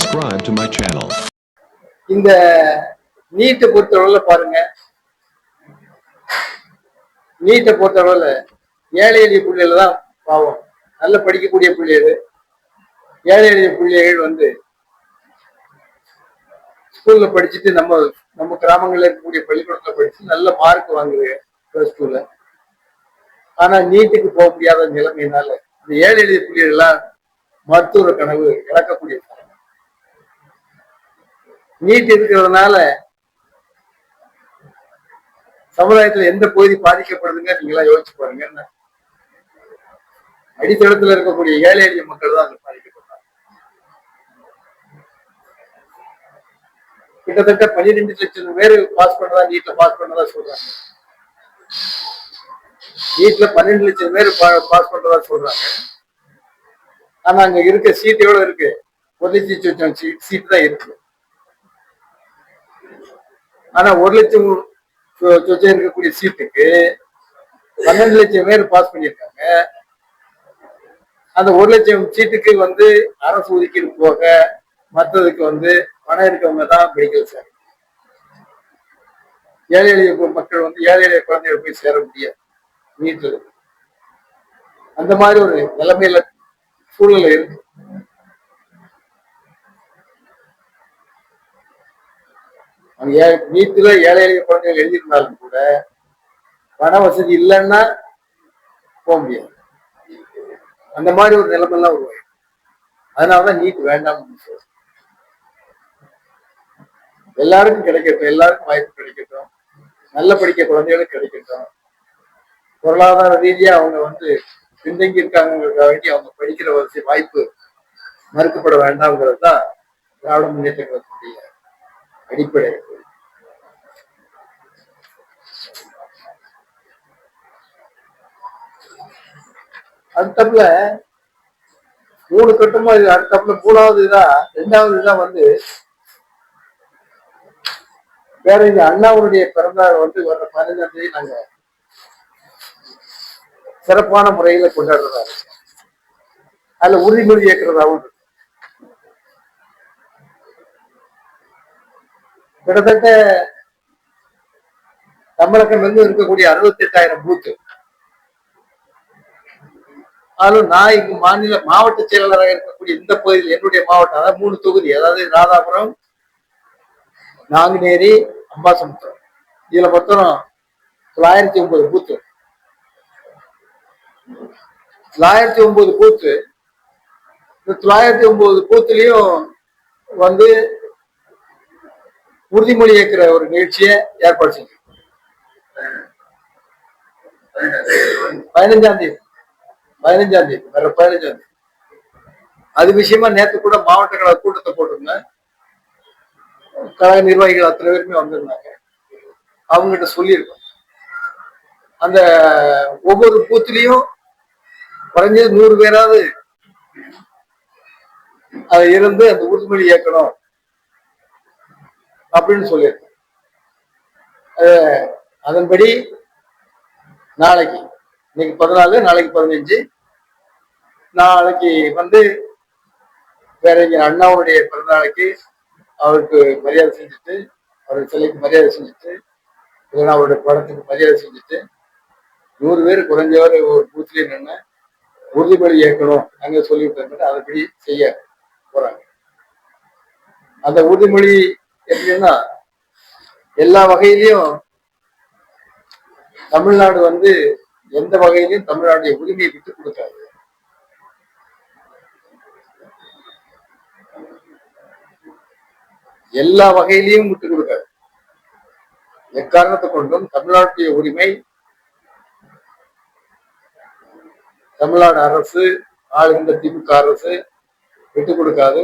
subscribe to my channel. இந்த நீட்டை பொறுத்தளவுல பாருங்க. நீட்டை பொறுத்தளவுல ஏழை எளிய பிள்ளைகள் தான் பாவம். நல்ல படிக்கக்கூடிய பிள்ளைகள். ஏழை எளிய பிள்ளைகள் வந்து ஸ்கூல்ல படிச்சுட்டு நம்ம நம்ம கிராமங்கள்ல இருக்கக்கூடிய பள்ளிக்கூடத்துல படிச்சு நல்ல மார்க் வாங்குது பிளஸ் டூல ஆனா நீட்டுக்கு போக முடியாத நிலைமையினால இந்த ஏழை எளிய பிள்ளைகள்லாம் மருத்துவ கனவு இழக்கக்கூடிய நீட் இருக்கிறதுனால சமுதாயத்துல எந்த பகுதி பாதிக்கப்படுதுங்க நீங்களா யோசிச்சு பாருங்க என்ன? அடித்தளத்துல இருக்கக்கூடிய ஏழை எளிய மக்கள் தான் அதில் பாதிக்கப்படுறாங்க கிட்டத்தட்ட பன்னிரெண்டு லட்சம் பேர் பாஸ் பண்ணதா நீட்ல பாஸ் பண்ணதா சொல்றாங்க. நீட்ல பன்னெண்டு லட்சம் பேர் பாஸ் பண்றதா சொல்றாங்க. ஆனா அங்க இருக்க சீட் எவ்வளவு இருக்கு? ஒரு லட்சம் சீட் சீட் தான் இருக்கு. ஆனா ஒரு லட்சம் சொச்சம் இருக்கக்கூடிய சீட்டுக்கு பன்னெண்டு லட்சம் பேர் பாஸ் பண்ணியிருக்காங்க. அந்த ஒரு லட்சம் சீட்டுக்கு வந்து அரசு ஒதுக்கீடு போக மற்றதுக்கு வந்து பணம் இருக்கவங்க தான் மெடிக்கல் சார் ஏழை எளிய மக்கள் வந்து ஏழை எளிய குழந்தைகள் போய் சேர முடியாது. வீட்டில் அந்த மாதிரி ஒரு நிலைமையில சூழ்நிலை இருக்கு. அவங்க ஏ- வீட்டுல ஏழை எளிய குழந்தைகள் எழுதியிருந்தாலும் கூட பண வசதி இல்லைன்னா போக முடியாது. அந்த மாதிரி ஒரு நிலைமெல்லாம் உருவாயிடும் அதனாலதான் நீட் வேண்டாம்னு எல்லாருக்கும் கிடைக்கட்டும் எல்லாருக்கும் வாய்ப்பு கிடைக்கட்டும் நல்ல படிக்க குழந்தைகளுக்கு கிடைக்கட்டும். பொருளாதார ரீதியா அவங்க வந்து பின்தங்கி இருக்காங்கிறதுக்காக வேண்டி அவங்க படிக்கிற வசதி வாய்ப்பு மறுக்கப்பட வேண்டாம்ங்கிறது தான் திராவிட முன்னேற்ற கழகத்துடைய அடிப்படை அடுத்தப்புல மூணு கட்டமா இது அடுத்தப்புல மூணாவது இதா ரெண்டாவது இதா வந்து வேற இந்த அண்ணாவுடைய பிறந்தநாள் வந்து வர்ற பதினஞ்சாம் தேதி நாங்க சிறப்பான முறையில கொண்டாடுறதா அதுல உறுதிமொழி ஏற்கிறதாவும் இருக்கு. கிட்டத்தட்ட தமிழகம் வந்து இருக்கக்கூடிய அறுபத்தி எட்டாயிரம் பூத்து ஆனாலும் நான் இங்கு மாநில மாவட்ட செயலாளராக இருக்கக்கூடிய இந்த பகுதியில் என்னுடைய மாவட்டம் அதாவது மூணு தொகுதி அதாவது ராதாபுரம் நாங்குநேரி அம்பாசமுத்திரம். இதுல மொத்தம் தொள்ளாயிரத்தி ஒன்பது பூத்து தொள்ளாயிரத்தி ஒன்பது பூத்து இந்த தொள்ளாயிரத்தி ஒன்பது பூத்துலயும் வந்து உறுதிமொழி ஏற்கிற ஒரு நிகழ்ச்சியை ஏற்பாடு செய்யும். பதினஞ்சாம் தேதி பதினஞ்சாம் தேதி வர பதினஞ்சாம் தேதி. அது விஷயமா நேத்து கூட மாவட்ட கழக கூட்டத்தை போட்டிருந்தேன். கழக நிர்வாகிகள் அத்தனை பேருமே வந்திருந்தாங்க. அவங்ககிட்ட சொல்லியிருக்கோம். அந்த ஒவ்வொரு பூத்துலயும் குறைஞ்சது நூறு பேராவது அது இருந்து அந்த உறுதிமொழி இயக்கணும் அப்படின்னு சொல்லியிருக்கேன். அதன்படி நாளைக்கு இன்னைக்கு பதினாலு நாளைக்கு பதினஞ்சு. நாளைக்கு வந்து வேற இங்க அண்ணாவுடைய பிறந்த நாளைக்கு அவருக்கு மரியாதை செஞ்சுட்டு அவருக்கு சிலைக்கு மரியாதை செஞ்சுட்டு இல்லைன்னா அவருடைய படத்துக்கு மரியாதை செஞ்சுட்டு நூறு பேர் குறைஞ்சவர் ஒரு பூத்லயே நின்று உறுதிமொழி ஏற்கணும் அங்க சொல்லிவிட்டாங்க அதைப்படி செய்ய போறாங்க. அந்த உறுதிமொழி எப்படின்னா எல்லா வகையிலையும் தமிழ்நாடு வந்து எந்த வகையிலையும் தமிழ்நாடு உரிமையை விட்டு கொடுக்காது. எல்லா வகையிலையும் விட்டு கொடுக்காது. எக்காரணத்தை கொண்டும் தமிழ்நாட்டுடைய உரிமை தமிழ்நாடு அரசு ஆளுகின்ற திமுக அரசு விட்டு கொடுக்காது.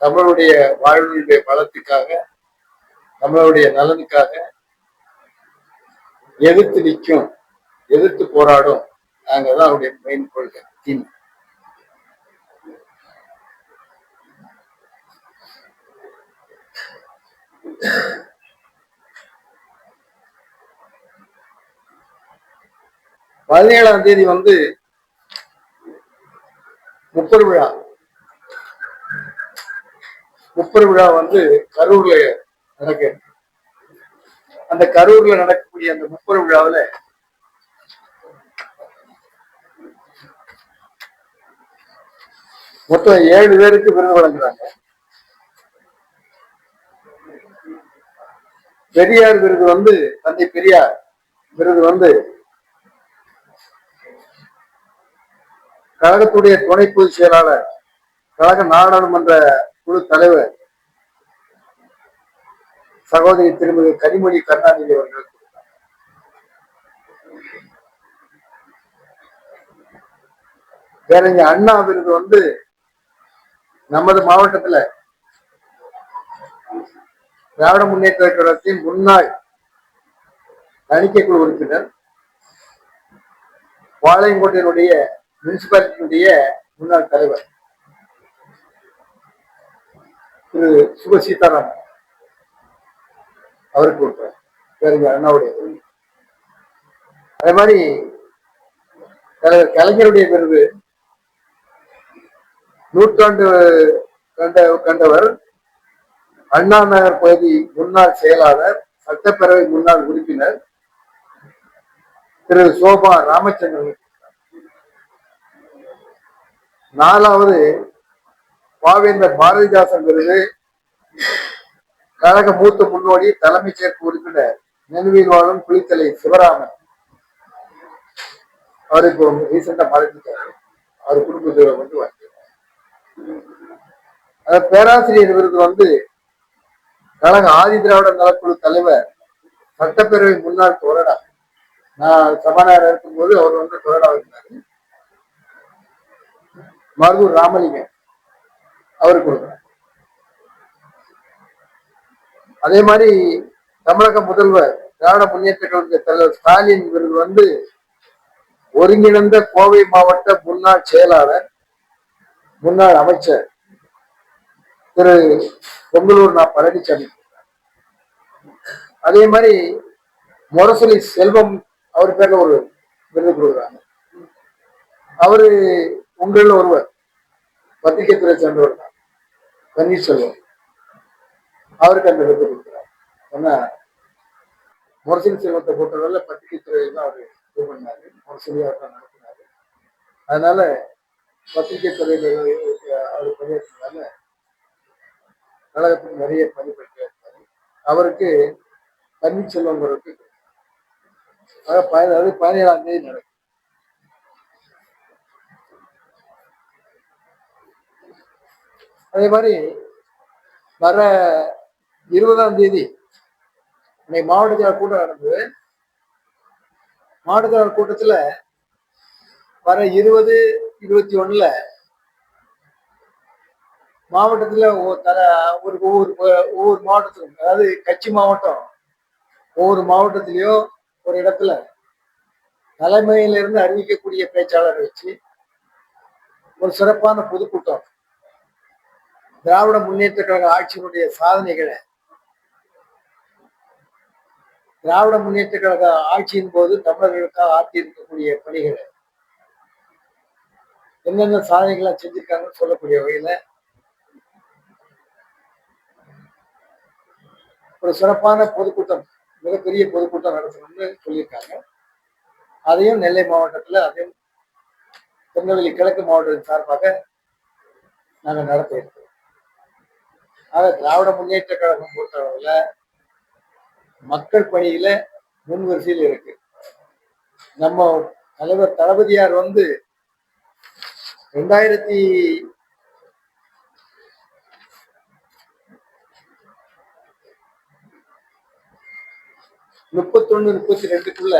தமிழுடைய வாழ்வினுடைய பலத்துக்காக நம்மளுடைய நலனுக்காக எதிர்த்து நிற்கும் எதிர்த்து போராடும் நாங்க தான் அவருடைய மெயின் கொள்கை தீம் பதினேழாம் தேதி வந்து முப்பது விழா. விழா வந்து கரூர்ல நடக்க அந்த கரூர்ல நடக்கக்கூடிய அந்த முப்பெரு விழாவில் மொத்தம் ஏழு பேருக்கு விருது வழங்குறாங்க. பெரியார் விருது வந்து தந்தை பெரியார் விருது வந்து கழகத்துடைய துணை பொதுச் செயலாளர் கழக நாடாளுமன்ற குழு தலைவர் சகோதரி திருமதி கனிமொழி கருணாநிதி அவர்கள் பேரறிஞர் அண்ணா விருது வந்து நமது மாவட்டத்துல திராவிட முன்னேற்ற கழகத்தின் முன்னாள் தணிக்கை குழு உறுப்பினர் பாளையங்கோட்டையினுடைய முனிசிபாலிட்டியினுடைய முன்னாள் தலைவர் திரு சுப சீதாராமன் அவருக்கு கொடுக்குறேன் பேரறிஞர் அண்ணாவுடைய விருது. அதே மாதிரி தலைவர் கலைஞருடைய விருது. நூற்றாண்டு கண்ட கண்டவர் அண்ணா நகர் பகுதி முன்னாள் செயலாளர் சட்டப்பேரவை முன்னாள் உறுப்பினர் திரு சோபா ராமச்சந்திரன் நாலாவது பாவேந்தர் பாரதிதாசன் விருது. கழக மூத்த முன்னோடி தலைமைச் செயற்கு உறுப்பினர் நினைவில் வாழும் குளித்தலை சிவராமன். அவர் இப்போ ரீசெண்டா மறைஞ்சிட்டாரு அவர் குடும்பத்தில் வந்து வாங்கியிருக்காரு பேராசிரியர் விருது வந்து கழக ஆதி திராவிட நலக்குழு தலைவர் சட்டப்பேரவை முன்னாள் கொறடா நான் சபாநாயகர் இருக்கும்போது அவர் வந்து கொறடா இருந்தாரு. மருதூர் ராமலிங்கம் அவருக்கு கொடுக்குறேன் அதே மாதிரி தமிழக முதல்வர் திராவிட முன்னேற்ற கழக தலைவர் ஸ்டாலின் விருது வந்து ஒருங்கிணைந்த கோவை மாவட்ட முன்னாள் செயலாளர் முன்னாள் அமைச்சர் திரு பொங்கலூர் நான் பழனிசாமி அதே மாதிரி முரசொலி செல்வம் அவர் பேர்ல ஒரு விருது கொடுக்குறாங்க. அவரு உங்களில் ஒருவர் பத்திரிகை துறை சேர்ந்தவர் தான். பன்னீர்செல்வம் அவருக்கு அந்த விருது கொடுக்குறாங்க ஏன்னா முரசிங் செல்வத்தை பொறுத்தவரை பத்திரிகை தான் அவர் இது பண்ணாரு. முரசொலி அவர் தான் நடத்தினாரு. அதனால பத்திரிகை துறையில் அவர் பணியாற்றினால கழகத்துக்கு நிறைய பணி இருக்காரு அவருக்கு பன்னீர்செல்வங்கிறதுக்கு அதாவது பதி- பதினேழாம் தேதி நடக்கும். அதே மாதிரி வர இருபதாம் தேதி. இன்னைக்கு மாவட்ட கூட்டம் நடந்தது. மாவட்ட கூட்டத்துல வர இருபது இருபத்தி ஒண்ணுல மாவட்டத்துல ஒ- ஒரு ஒவ்வொரு ஒவ்வொரு மாவட்டத்திலும் அதாவது கட்சி மாவட்டம் ஒவ்வொரு மாவட்டத்திலயும் ஒரு இடத்துல தலைமையிலிருந்து அறிவிக்கக்கூடிய பேச்சாளரை வச்சு ஒரு சிறப்பான பொதுக்கூட்டம். திராவிட முன்னேற்ற கழக ஆட்சியினுடைய சாதனைகளை திராவிட முன்னேற்ற கழக ஆட்சியின் போது தமிழர்களுக்காக ஆற்றி இருக்கக்கூடிய பணிகளை என்னென்ன சாதனைகளை செஞ்சிருக்காங்கன்னு சொல்லக்கூடிய வகையில ஒரு சிறப்பான பொதுக்கூட்டம் மிகப்பெரிய பொதுக்கூட்டம் நடத்தணும்னு சொல்லியிருக்காங்க. அதையும் நெல்லை மாவட்டத்தில் அதையும் திருநெல்வேலி கிழக்கு மாவட்டத்தின் சார்பாக நாங்கள் நடத்த இருக்கிறோம் ஆக திராவிட முன்னேற்ற கழகம் பொறுத்தளவில் மக்கள் பணியில முன் வரிசையில் இருக்கு. நம்ம தலைவர் தளபதியார் வந்து ரெண்டாயிரத்தி முப்பத்தொன்னு முப்பத்தி ரெண்டுக்குள்ள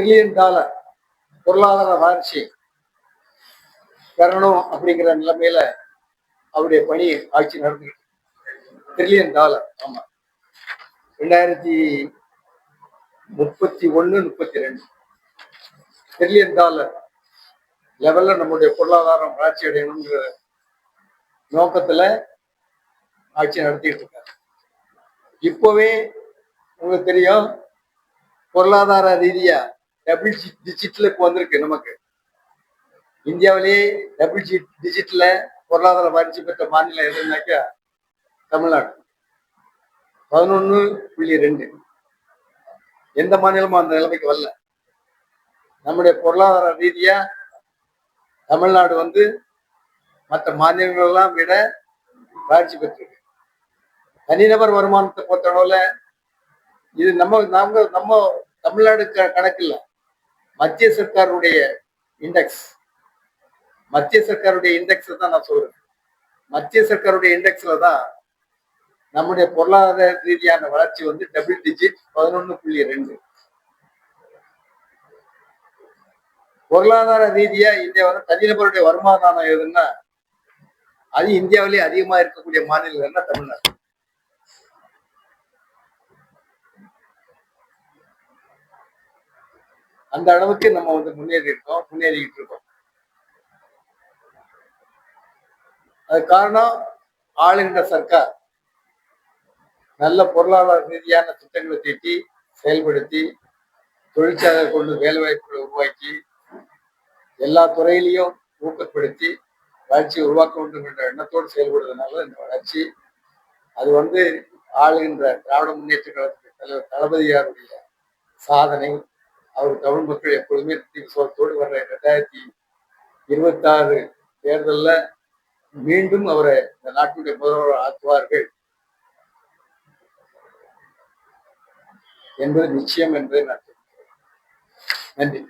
ட்ரில்லியன் டாலர் பொருளாதார வளர்ச்சி பெறணும் அப்படிங்கிற நிலைமையில அவருடைய பணி ஆட்சி நடந்து ட்ரில்லியன் டாலர் ஆமா. ரெண்டாயிரத்தி முப்பத்தி ஒண்ணு முப்பத்தி ரெண்டு. ட்ரில்லியன் டாலர் லெவல்ல நம்முடைய பொருளாதாரம் வளர்ச்சி அடையணுங்கிற நோக்கத்துல ஆட்சி நடத்திட்டு இருக்காரு. இப்போவே உங்களுக்கு தெரியும் பொருளாதார ரீதியா டபுள் டிஜிட்ல இப்போ வந்திருக்கு நமக்கு. இந்தியாவிலேயே டபுள் டிஜிட்ல பொருளாதார வளர்ச்சி பெற்ற மாநிலம் எதுனாக்கா தமிழ்நாடு. பதினொன்னு புள்ளி ரெண்டு. எந்த மாநிலமும் அந்த நிலைமைக்கு வரல. நம்முடைய பொருளாதார ரீதியா தமிழ்நாடு வந்து மற்ற மாநிலங்களெல்லாம் விட வளர்ச்சி பெற்றிருக்கு. தனிநபர் வருமானத்தை பொறுத்தளவுல இது நம்ம நம்ம நம்ம தமிழ்நாடு க- கணக்கு இல்லை மத்திய சர்க்காருடைய இண்டெக்ஸ் மத்திய சர்க்காருடைய இண்டெக்ஸ் தான் நான் சொல்றேன். மத்திய சர்க்காருடைய இண்டெக்ஸ்ல தான் நம்முடைய பொருளாதார ரீதியான வளர்ச்சி வந்து டபுள் டிஜிட் பதினொன்னு புள்ளி ரெண்டு. பொருளாதார ரீதியா இந்தியா வந்து தனிநபருடைய வருமானம் எதுன்னா அது இந்தியாவிலேயே அதிகமா இருக்கக்கூடிய மாநிலங்கள்னா தமிழ்நாடு. அந்த அளவுக்கு நம்ம வந்து முன்னேறி இருக்கோம் முன்னேறிக்கிட்டு இருக்கோம். அது காரணம் ஆளுகின்ற சர்க்கார். நல்ல பொருளாதார ரீதியான திட்டங்களை தீட்டி செயல்படுத்தி தொழிற்சாலை கொண்டு வேலைவாய்ப்புகளை உருவாக்கி எல்லா துறையிலையும் ஊக்கப்படுத்தி வளர்ச்சியை உருவாக்க வேண்டும் என்ற எண்ணத்தோடு செயல்படுறதுனால இந்த வளர்ச்சி. அது வந்து ஆளுகின்ற திராவிட முன்னேற்ற கழகத்துடைய தலைவர் தளபதியாருடைய சாதனை. அவர் தமிழ் மக்கள் எப்பொழுதுமே நித்தி வர்ற ரெண்டாயிரத்தி இருபத்தாறு தேர்தலில் மீண்டும் அவரை இந்த நாட்டுடைய முதல்வர் ஆக்குவார்கள் என்பது நிச்சயம் என்பதை நான் நன்றி.